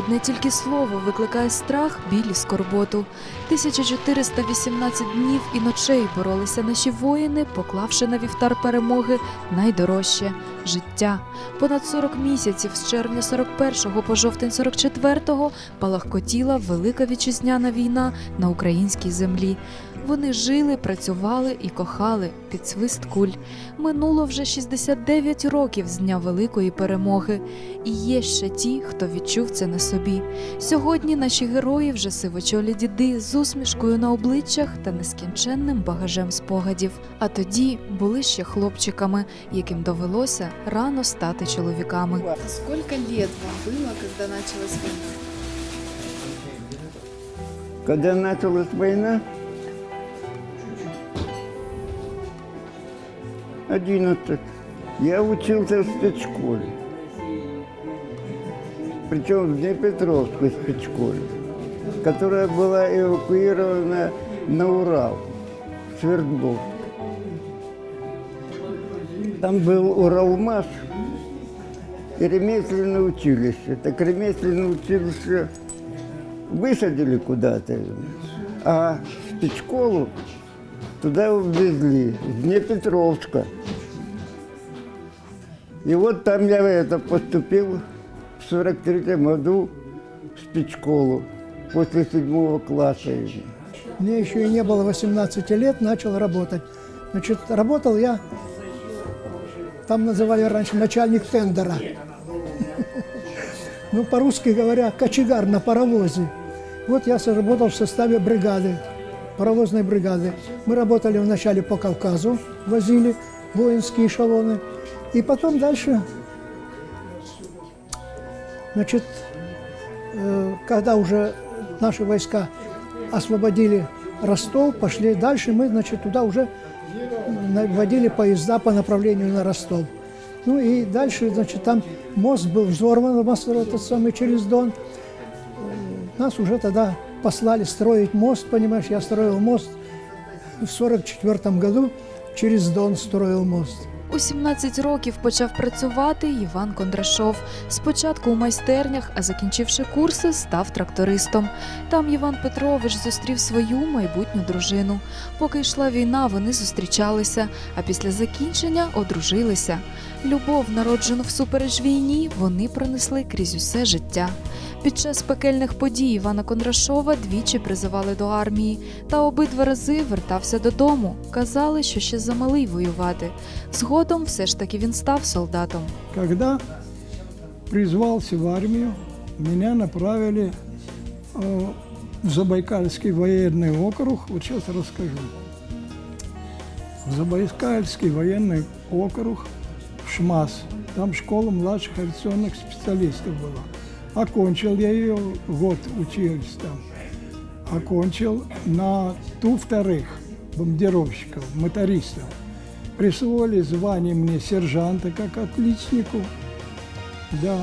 Одне тільки слово викликає страх, біль і скорботу. 1418 днів і ночей боролися наші воїни, поклавши на вівтар перемоги найдорожче життя. Понад 40 місяців з червня 41 по жовтень 44 палахкотіла велика вітчизняна війна на українській землі. Вони жили, працювали і кохали під свист куль. Минуло вже 69 років з дня великої перемоги. І є ще ті, хто відчув це на собі. Сьогодні наші герої вже сивочолі діди з усмішкою на обличчях та нескінченним багажем спогадів. А тоді були ще хлопчиками, яким довелося рано стати чоловіками. Сколько лет вам было, когда началась война? Когда началась война, 11. Я учился в спецшколе. Причем в Днепропетровской спецшколе, которая была эвакуирована на Урал, в Свердловск. Там был Уралмаш и ремесленное училище. Так ремесленное училище высадили куда-то, а спецшколу туда увезли, в Днепетровска. И вот там я это поступил в 43 году в спецшколу после седьмого класса. Мне еще и не было 18 лет, начал работать. Значит, работал я, там называли раньше начальник тендера. Ну, по-русски говоря, кочегар на паровозе. Вот я работал в составе бригады, паровозной бригады. Мы работали вначале по Кавказу, возили воинские эшелоны. И потом дальше, значит, э, когда уже наши войска освободили Ростов, пошли дальше, мы, значит, туда уже на- водили поезда по направлению на Ростов. Ну и дальше, значит, там мост был взорван, мост этот самый через Дон. Э, Нас уже тогда послали строить мост, понимаешь, я строил мост в 44 году, через Дон строил мост. У 17 років почав працювати Іван Кондрашов. Спочатку у майстернях, а закінчивши курси, став трактористом. Там Іван Петрович зустрів свою майбутню дружину. Поки йшла війна, вони зустрічалися, а після закінчення одружилися. Любов, народжену всупереч війні, вони пронесли крізь усе життя. Під час пекельних подій Івана Кондрашова двічі призивали до армії, та обидва рази вертався додому. Казали, що ще замалий воювати. Згодом все ж таки він став солдатом. Когда призвался в армию, меня направили э, в Забайкальский военный округ. Вот сейчас расскажу. В Забайкальский военный округ, В ШМАС. Там школа младших авиационных специалистов была. Окончил я ее, год учились там. Окончил на Ту-вторых бомбардировщиков, мотористов. Присвоили звание мне сержанта как отличнику. Да.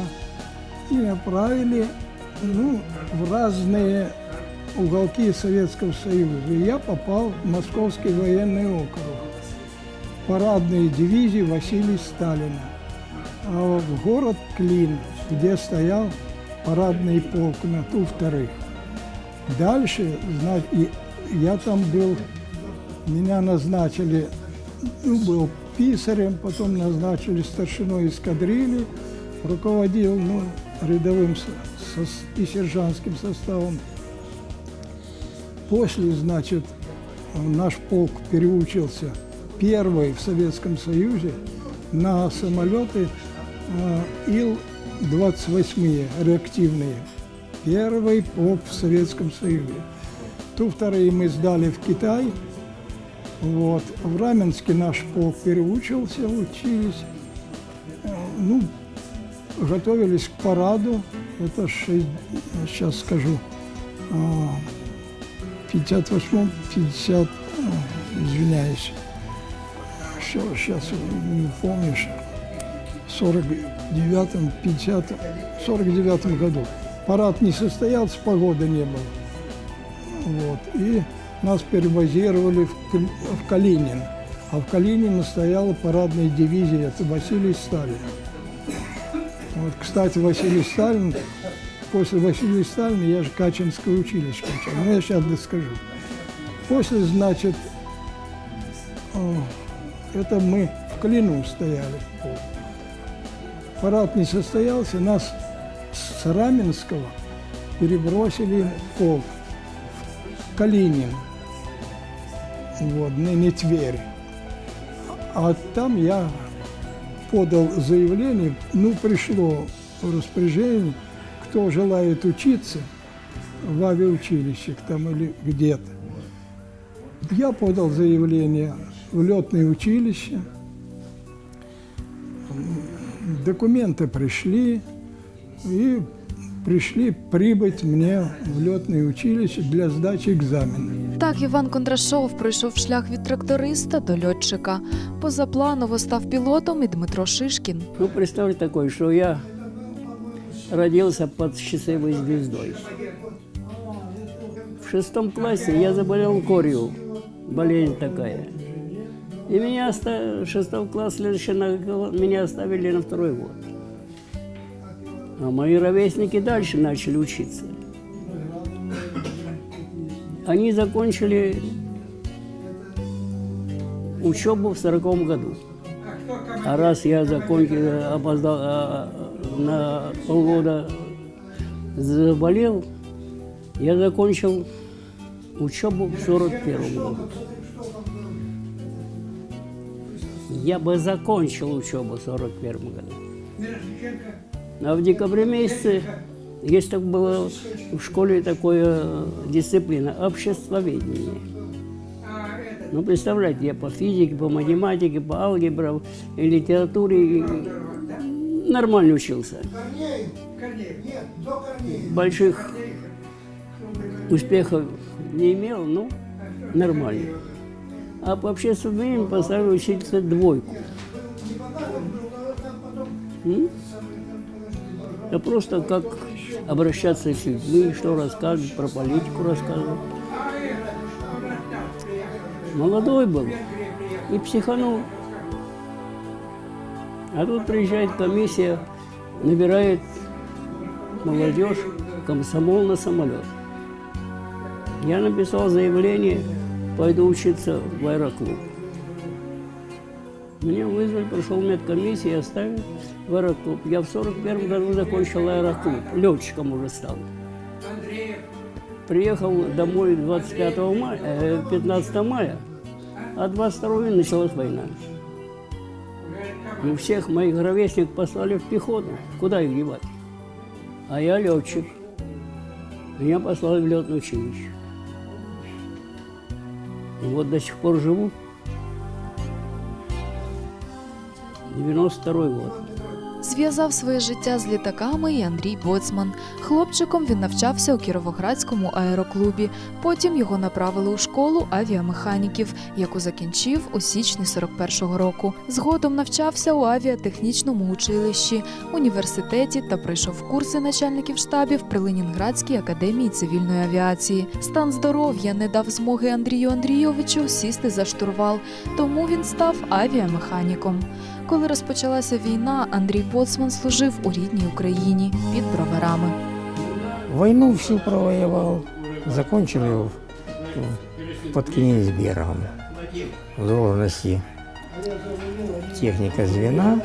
И направили ну, в разные уголки Советского Союза. И я попал в Московский военный округ. Парадные дивизии Василия Сталина. А в город Клин, где стоял парадный полк на Ту-вторых. Дальше, знать, и я там был, меня назначили, ну, был писарем, потом назначили старшиной эскадрильи, руководил ну, рядовым со- и сержантским составом. После, значит, наш полк переучился первый в Советском Союзе на самолеты э, Ил-28 реактивные. Первый полк в Советском Союзе. Ту вторые мы сдали в Китай. Вот. В Раменске наш полк переучился, учились. Э, Ну, готовились к параду. Это шесть- сейчас скажу, а, 58 50, а, извиняюсь, все, сейчас не помнишь, 49 50 49 году. Парад не состоялся, погоды не было. Вот. И нас перебазировали в, в Калинин. А в Калинине стояла парадная дивизия, это Василий Сталин. Вот, кстати, Василий Сталин после Василия Сталина я же Качинское училище кончал. Ну, я сейчас доскажу. После, значит, о, это мы в Клину стояли. Парад не состоялся, нас с Раменского перебросили в Калинин, вот, ныне Тверь. А там я подал заявление, ну, пришло распоряжение, кто желает учиться в авиаучилищах там или где-то. Я подал заявление в летное училище, документы пришли, и пришли прибыть мне в летное училище для сдачи экзамена. Так Іван Кондрашов пройшов шлях від тракториста до льотчика. Позапланово став пілотом і Дмитро Шишкін. Ну, представь такое, что я родился под счастливой звездой. В шестом классе я заболел корью, болезнь такая. И меня оста- шестого класса следующий на- меня оставили на второй год. А мои ровесники дальше начали учиться. Они закончили учебу в сороковом году. А раз я закончил, опоздал а, на полгода, заболел, я закончил учебу в 41 году. Я бы закончил учебу в 41 году. А в декабре месяце есть так было в школе такое дисциплина обществоведение. Ну, представляете, я по физике, по математике, по алгебре, и литературе нормально учился. Больших успехов не имел, но нормально. А по общественному мнению поставил учиться двойку. М? Да просто как обращаться с людьми, что рассказывать, про политику рассказывать. Молодой был и психанул. А тут приезжает комиссия, набирает молодежь, комсомол на самолет. Я написал заявление, пойду учиться в аэроклуб. Меня вызвали, пришел медкомиссия, я оставил в аэроклуб. Я в 41 году закончил аэроклуб, летчиком уже стал. Приехал домой 25 мая, э, 15 мая, а 22 началась война. И всех моих ровесников послали в пехоту. Куда их девать? А я летчик. Меня послали в летное училище. И вот до сих пор живу. 92 год. Зв'язав своє життя з літаками і Андрій Боцман. Хлопчиком він навчався у Кіровоградському аероклубі. Потім його направили у школу авіамеханіків, яку закінчив у січні 41-го року. Згодом навчався у авіатехнічному училищі, університеті та пройшов курси начальників штабів при Ленінградській академії цивільної авіації. Стан здоров'я не дав змоги Андрію Андрійовичу сісти за штурвал, тому він став авіамеханіком. Коли розпочалася війна, Андрій Боцман служив у рідній Україні під броварами. Войну всю провоевал, закончил его в- под Кенигсбергом в должности техника звена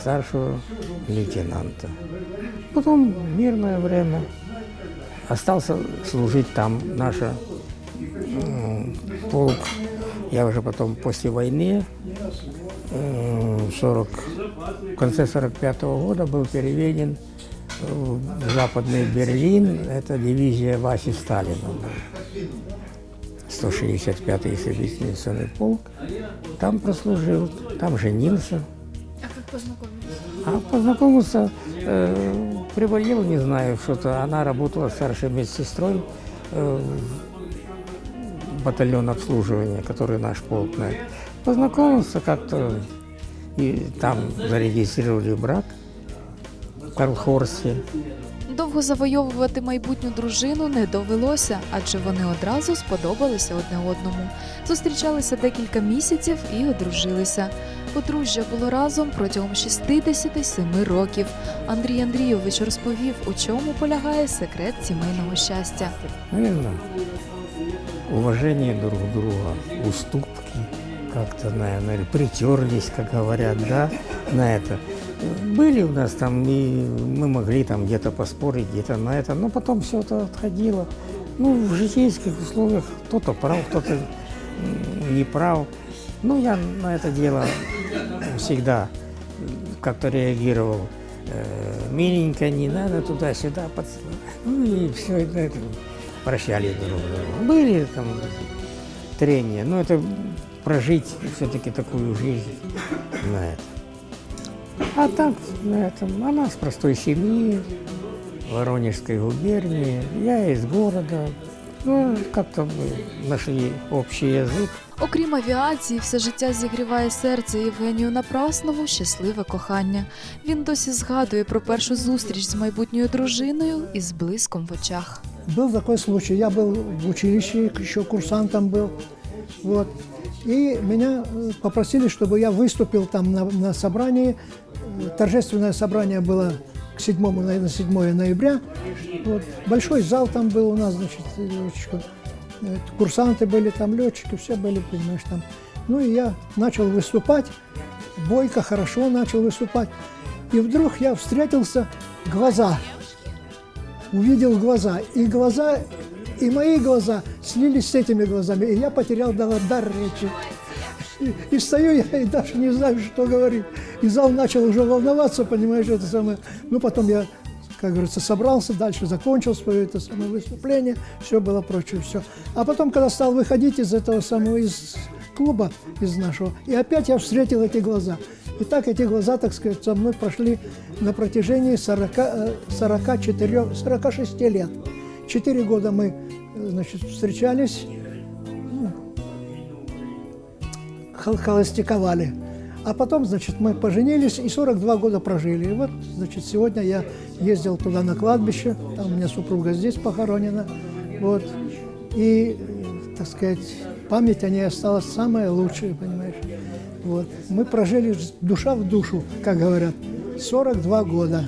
старшего лейтенанта. Потом в мирное время остался служить там наша полк. Я уже потом после войны в 40, в конце 45 года был переведен в Западный Берлин, это дивизия Васи Сталина. был. 165-й истребительный полк. Там прослужил, там женился. А как познакомились? А познакомился, э, приболел, не знаю, что-то. Она работала старшей медсестрой э, батальон обслуживания, который наш полк. на- Познакомился как-то, и там зарегистрировали брак в Карлхорсте. Довго завойовувати майбутню дружину не довелося, адже вони одразу сподобалися одне одному. Зустрічалися декілька місяців і одружилися. Подружжя було разом протягом 67 років. Андрій Андрійович розповів, у чому полягає секрет сімейного щастя. Наверное, уважение друг друга, уступки, как-то, наверное, притерлись, как говорят, да, на это. Были у нас там, и мы могли там где-то поспорить, где-то на это, но потом все это отходило. Ну, в житейских условиях кто-то прав, кто-то не прав. Ну, я на это дело всегда как-то реагировал. Э, Миленько, не надо туда-сюда, поцеловать. Ну и все это, прощали друг друга. Были там трения, но это прожить все-таки такую жизнь на это. А так, на этом, она с простой семьи, Воронежской губернии, я из города. Ну, как-то мы нашли общий язык. Окрім авіації, все життя зігріває серце Євгенію Напраснову щасливе кохання. Він досі згадує про першу зустріч з майбутньою дружиною із блиском в очах. Был такой случай. Я был в училище, еще курсантом был. Вот. И меня э, попросили, чтобы я выступил там на, на собрании. Торжественное собрание было к 7, на на 7 ноября. Вот. Большой зал там был у нас, значит, э. Э, Курсанты были там, летчики, все были, понимаешь, там. Ну и я начал выступать, бойко, хорошо начал выступать. И вдруг я встретился глаза увидел глаза. И глаза, и мои глаза слились с этими глазами. И я потерял дар, речи. И, и стою я и даже не знаю, что говорить. И зал начал уже волноваться, понимаешь, это самое. Ну, потом я, как говорится, собрался, дальше закончил свое это самое выступление, все было прочее, все. А потом, когда стал выходить из этого самого, из клуба, из нашего, и опять я встретил эти глаза. И так эти глаза, так сказать, со мной прошли на протяжении 40, э, 44, 46 лет. Четыре года мы, значит, встречались, ну. А потом, значит, мы поженились и 42 года прожили. И вот, значит, сегодня я ездил туда на кладбище, там у меня супруга здесь похоронена. Вот. И, так сказать, память о ней осталась самая лучшая, понимаешь. Вот. Мы прожили душа в душу, как говорят, 42 года.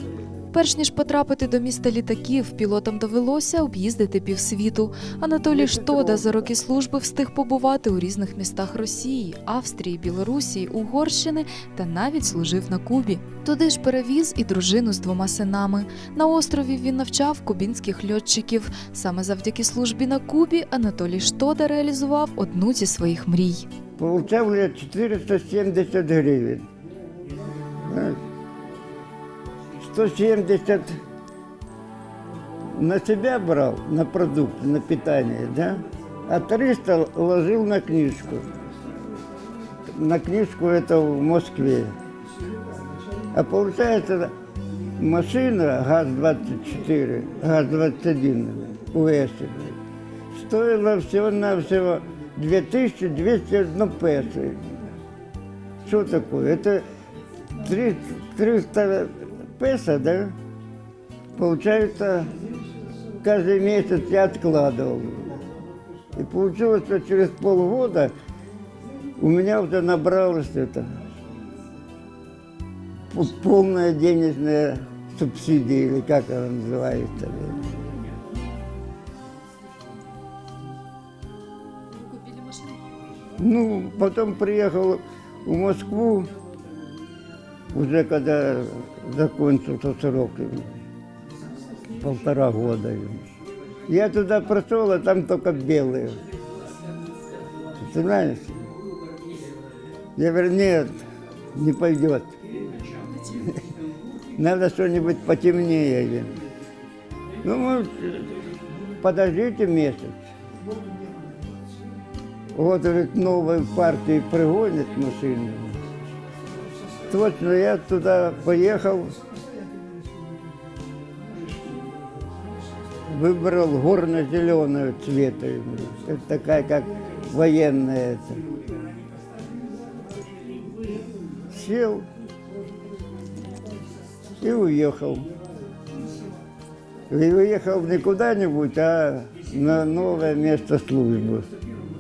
Перш ніж потрапити до міста літаків, пілотам довелося об'їздити півсвіту. Анатолій Штода за роки служби встиг побувати у різних містах Росії, Австрії, Білорусі, Угорщини та навіть служив на Кубі. Туди ж перевіз і дружину з двома синами. На острові він навчав кубінських льотчиків. Саме завдяки службі на Кубі Анатолій Штода реалізував одну зі своїх мрій. Получал я 470 гривен. Знаешь, 170 на себя брал, на продукты, на питание, да? А 300 ложил на книжку. На книжку это в Москве. А получается, машина ГАЗ-24, ГАЗ-21 УЭС стоила всего-навсего 2201 песо. Что такое? Это три- 300 песо, да? Получается, каждый месяц я откладывал. И получилось, что через полгода у меня уже набралось это полная денежная субсидия, или как она называется. Ну, потом приехал в Москву, уже когда закончился срок, полтора года. Я туда прошел, а там только белые. Знаешь? Я говорю, нет, не пойдет. Надо что-нибудь потемнее. Ну, может, подождите месяц. Вот, говорит, новой партии пригонят машину. Точно, я туда поехал, выбрал горно-зеленого цвета. Такая, как военная. Это. Сел и уехал. И уехал не куда-нибудь, а на новое место службы.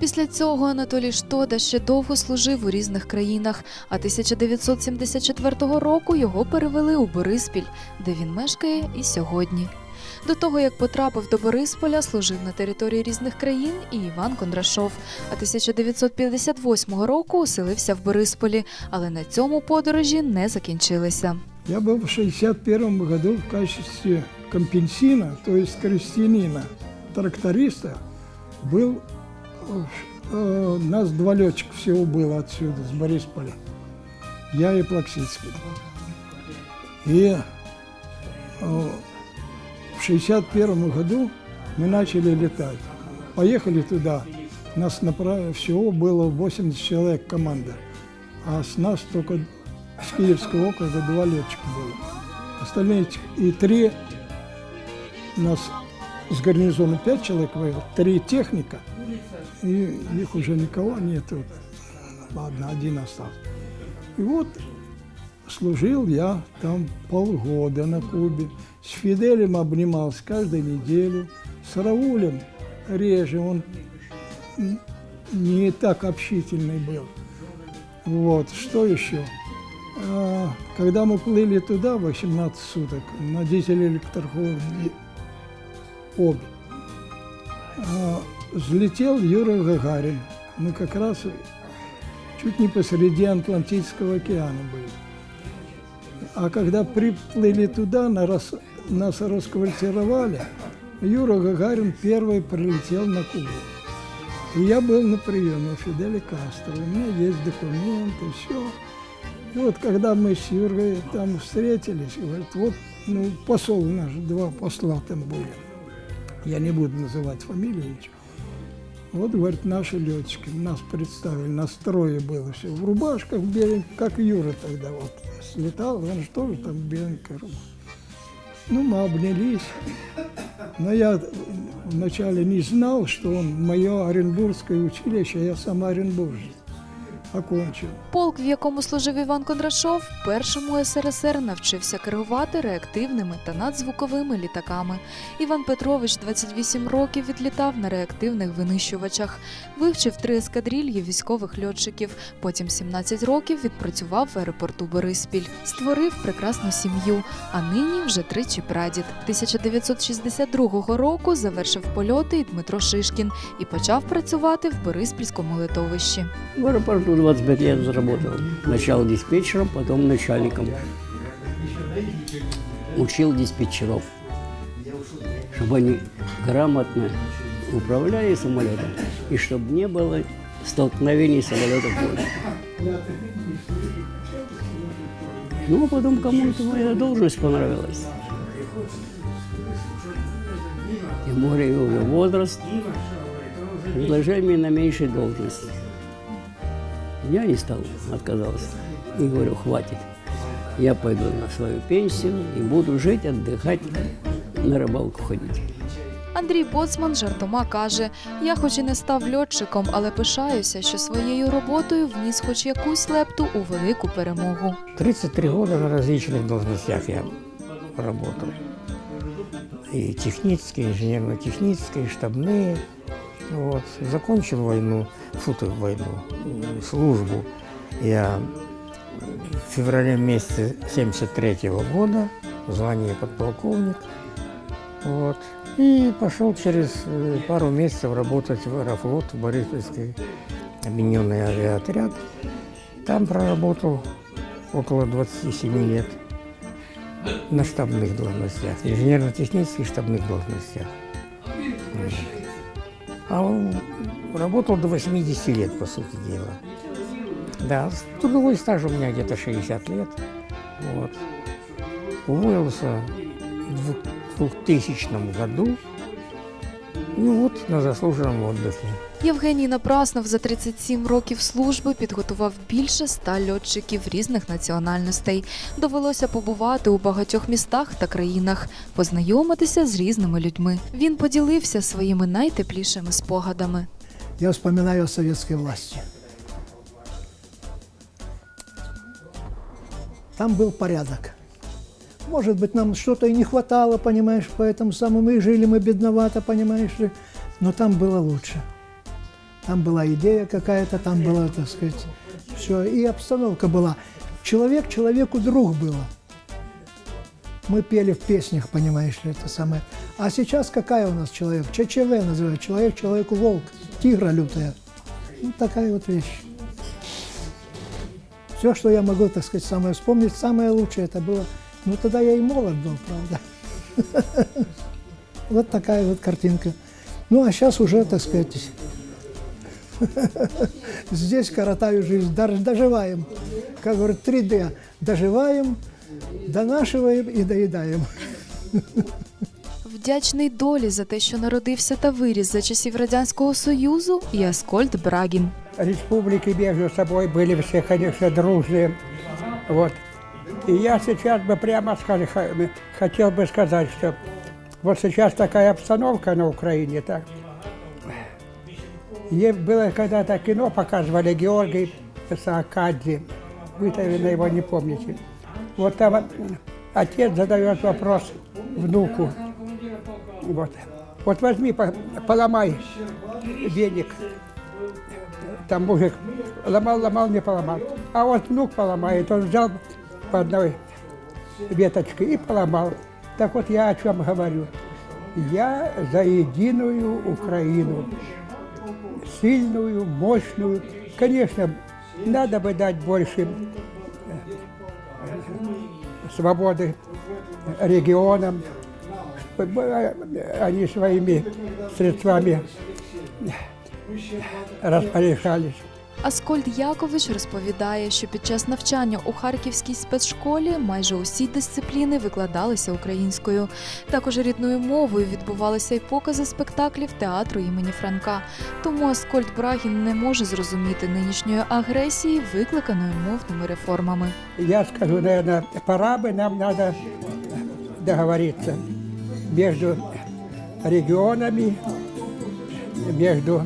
Після цього Анатолій Штода ще довго служив у різних країнах, а 1974 року його перевели у Бориспіль, де він мешкає і сьогодні. До того як потрапив до Борисполя, служив на території різних країн і Іван Кондрашов. А 1958 року оселився в Борисполі, але на цьому подорожі не закінчилися. Я был в 61 году в качестве компенсина, то есть крестьянина, тракториста, был, э, нас два летчика всего было отсюда, с Борисполя. Я и Плаксицкий. И э, в 61 году мы начали летать. Поехали туда, нас направили, всего было 80 человек команда, а с нас только с Киевского округа два летчика было. Остальные и три нас с гарнизона пять человек воевало, три техника, и их уже никого нету. Ладно, один остался. И вот служил я там полгода на Кубе. С Фиделем обнимался каждую неделю. С Раулем реже, он не так общительный был. Вот, что еще? А, Когда мы плыли туда 18 суток на дизель-электроходе обе, а, взлетел Юра Гагарин. Мы как раз чуть не посреди Атлантического океана были. А когда приплыли туда, на рас- нас расквартировали, Юра Гагарин первый прилетел на Кубу. И я был на приеме у Фиделя Кастро. У меня есть документы, все. И вот когда мы с Юрой там встретились, говорит, вот ну, посол наш, два посла там были. Я не буду называть фамилии ничего. Вот, говорит, наши летчики нас представили, нас трое было все, в рубашках беленьких, как Юра тогда вот слетал, он же тоже там беленькая рубашка. Ну, мы обнялись. Но я вначале не знал, что он мое Оренбургское училище, я сам Оренбуржец, окончил. Полк, в якому служив Іван Кондрашов, першому СРСР навчився керувати реактивними та надзвуковими літаками. Іван Петрович 28 років відлітав на реактивних винищувачах, вивчив три ескадрильї військових льотчиків. Потім 17 років відпрацював в аеропорту Бориспіль, створив прекрасну сім'ю, а нині вже тричі прадід. 1962 року завершив польоти і Дмитро Шишкін і почав працювати в Бориспільському литовищі. В аэропорту 25 лет заработал. Сначала диспетчером, потом начальником. Учил диспетчеров, чтобы они грамотно управляли самолетом и чтобы не было столкновений самолетов поле. Ну, а потом кому-то моя должность понравилась. Тем более уже возраст. Предложили на меньшей должности. Я не стал, отказался. И говорю, хватит. Я пойду на свою пенсию и буду жить, отдыхать, на рыбалку ходить. Андрій Боцман жартома каже: Я хоч і не став льотчиком, але пишаюся, що своєю роботою вніс хоч якусь лепту у велику перемогу. 33 года на различных должностях я работал. И технические, инженерно-технические, и штабные. Вот. Закончил войну, фу ты, войну, м, службу я в феврале месяце 73 года, звание подполковник. Вот. И пошел через э, пару месяцев работать в Аэрофлот, в Бориспольский объединенный авиаотряд. Там проработал около 27 лет на штабных должностях, инженерно-технических штабных должностях. А он работал до 80 лет, по сути дела. Да, трудовой стаж у меня где-то 60 лет. Вот. Уволился в 2000 году. Ну вот, на заслуженном отдыхе. Євгеній Напраснов за 37 років служби підготував більше ста льотчиків різних національностей. Довелося побувати у багатьох містах та країнах, познайомитися з різними людьми. Він поділився своїми найтеплішими спогадами. Я вспоминаю о советской власти. Там был порядок. Может быть, нам что-то и не хватало, понимаешь, поэтому самым и жили мы бедновато, понимаешь ли. Но там было лучше. Там была идея какая-то, там была, так сказать, все. И обстановка была. Человек человеку друг было. Мы пели в песнях, понимаешь ли, это самое. А сейчас какая у нас человек? ЧЧВ называют. Человек человеку волк. Тигра лютая. Ну, такая вот вещь. Все, что я могу, так сказать, самое вспомнить, самое лучшее это было. Ну, тогда я и молод был, правда. Вот такая вот картинка. Ну, а сейчас уже, так сказать, здесь коротаю жизнь, дож- доживаем. Как говорят, 3D. Доживаем, донашиваем и доедаем. Вдячний долі за те, що народився та виріс за часів Радянського Союзу, і Аскольд Брагін. республики между собой были все, конечно, дружные. Вот. И я сейчас бы прямо скажу, хотел бы сказать, что вот сейчас такая обстановка на Украине, так. Е- Было когда-то кино, показывали Георгий Саакадзе. Вы, наверное, его не помните. Вот там отец задает вопрос внуку. Вот. Вот возьми, по- поломай веник там мужик ломал, ломал, не поломал. А вот внук поломает, он взял по одной веточке и поломал. Так вот я о чем говорю. Я за единую Украину. Сильную, мощную. Конечно, надо бы дать больше э, свободы регионам, чтобы э, они своими средствами распоряжались. Аскольд Якович розповідає, що під час навчання у харківській спецшколі майже усі дисципліни викладалися українською. Також рідною мовою відбувалися й покази спектаклів театру імені Франка. Тому Аскольд Брагін не може зрозуміти нинішньої агресії, викликаної мовними реформами. Я скажу, наверное, пора бы нам надо договориться между регионами, между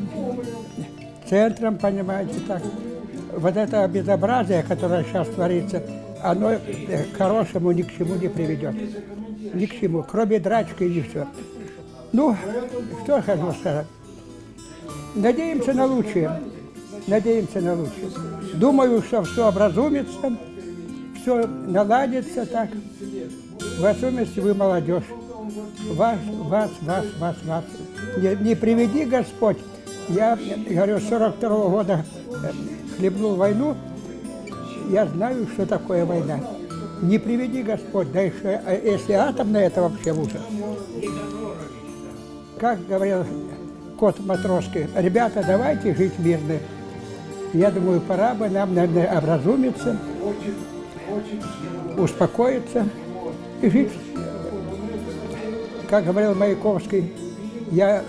центром, понимаете, так. Вот это безобразие, которое сейчас творится, оно э, к хорошему ни к чему не приведет. Ни к чему, кроме драчки и все. Ну, что хочу сказать. Надеемся на лучшее. Надеемся на лучшее. Думаю, что все образумится, все наладится так. В особенности вы молодежь. Вас, вас, вас, вас, вас. Не, не приведи Господь. Я, говорю, с 42 года э, хлебнул войну. Я знаю, что такое война. Не приведи Господь, да еще, э, если атомная, это вообще ужас. Как говорил кот Матроски, ребята, давайте жить мирно. Я думаю, пора бы нам, наверное, образумиться, успокоиться и жить. Как говорил Маяковский, я,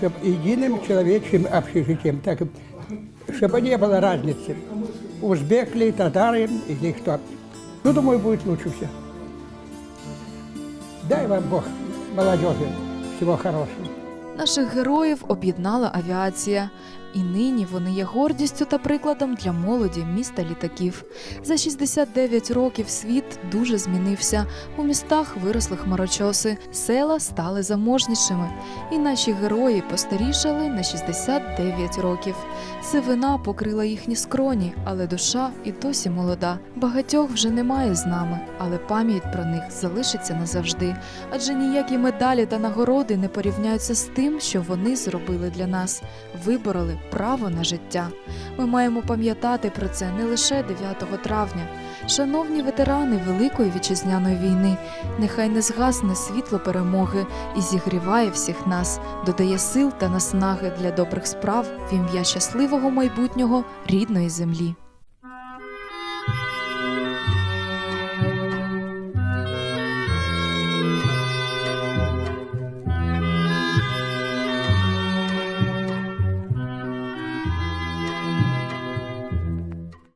чтобы единым человеческим общежитием, так, чтобы не было разницы, узбек ли, татары или кто. Ну, думаю, будет лучше все. Дай вам Бог, молодежи, всего хорошего. Наших героїв об'єднала авіація, і нині вони є гордістю та прикладом для молоді міста літаків. За 69 років світ дуже змінився. У містах виросли хмарочоси, села стали заможнішими, і наші герої постарішали на 69 років. Сивина покрила їхні скроні, але душа і досі молода. Багатьох вже немає з нами, але пам'ять про них залишиться назавжди адже ніякі медалі та нагороди не порівняються з тим, що вони зробили для нас, вибороли право на життя. Ми маємо пам'ятати про це не лише 9 травня. Шановні ветерани Великої вітчизняної війни, нехай не згасне світло перемоги і зігріває всіх нас, додає сил та наснаги для добрих справ в ім'я щасливого майбутнього рідної землі.